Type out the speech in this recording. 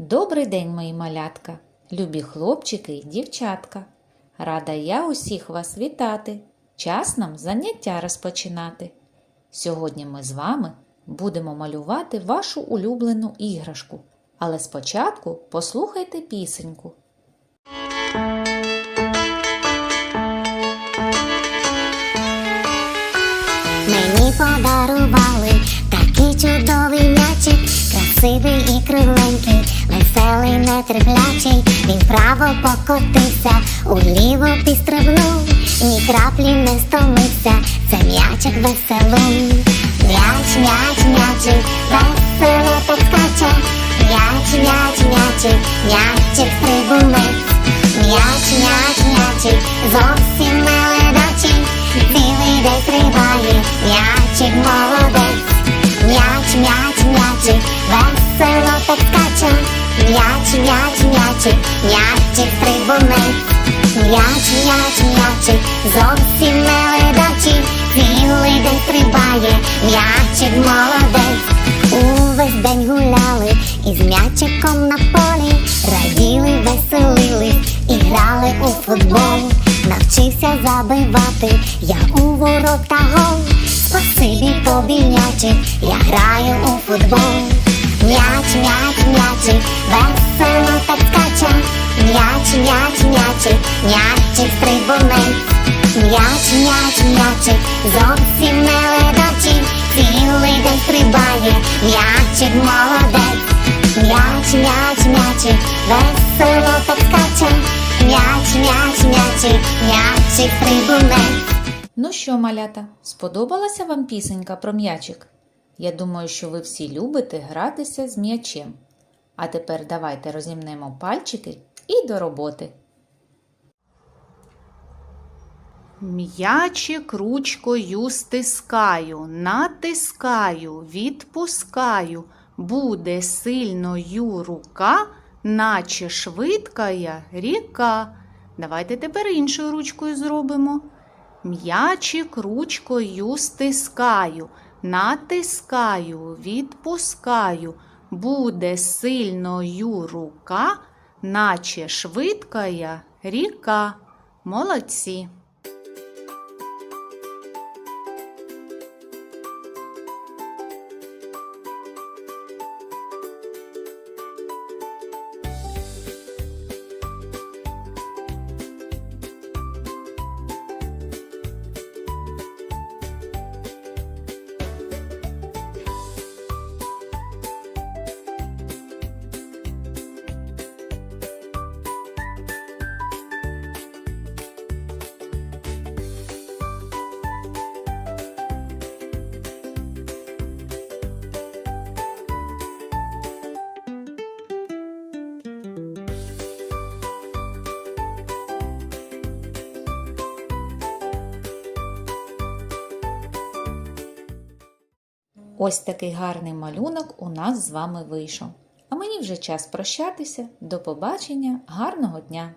Добрий день, мої малятка, любі хлопчики й дівчатка. Рада я усіх вас вітати. Час нам заняття розпочинати. Сьогодні ми з вами будемо малювати вашу улюблену іграшку. Але спочатку послухайте пісеньку. Мені подарували такий чудовий м'ячик, красивий і кругленький, веселий, нетерплячий. Він вправо покотився, уліво підстрибнув, ні краплі не стомився. Це м'ячик веселун. М'яч, м'яч, м'ячик, весело так скаче. М'яч, м'яч, м'ячик, м'ячик стрибунець. М'яч, м'яч, м'ячик, зовсім не ледачий. Цілий день стрибає, м'ячик молодець. М'яч, м'яч, м'ячик, весело так скаче. М'яч, м'яч, м'ячик, м'ячик стрибунець. М'яч, м'яч, м'ячик, зовсім не ледачий. Цілий день стрибає, м'ячик молодець. Увесь день гуляли із м'ячиком на полі, раділи, веселили і грали у футбол. Навчився забивати я у ворота гол. Спасибі тобі, м'ячик, я граю у футбол. М'яч, м'яч, м'ячик, м'ячик стрибунець. М'яч, м'яч, м'ячик, зовсім не ледачий. Цілий день стрибає, м'ячик молодець. М'яч, м'яч, м'ячик, весело так. М'яч, м'яч, м'ячик, м'ячик стрибунець. Ну що, малята, сподобалася вам пісенька про м'ячик? Я думаю, що ви всі любите гратися з м'ячем. А тепер давайте розімнемо пальчики і до роботи. М'ячик ручкою стискаю, натискаю, відпускаю. Буде сильною рука, наче швидкая ріка. Давайте тепер іншою ручкою зробимо. М'ячик ручкою стискаю, натискаю, відпускаю. Буде сильною рука, наче швидкая ріка. Молодці! Ось такий гарний малюнок у нас з вами вийшов. А мені вже час прощатися. До побачення, гарного дня!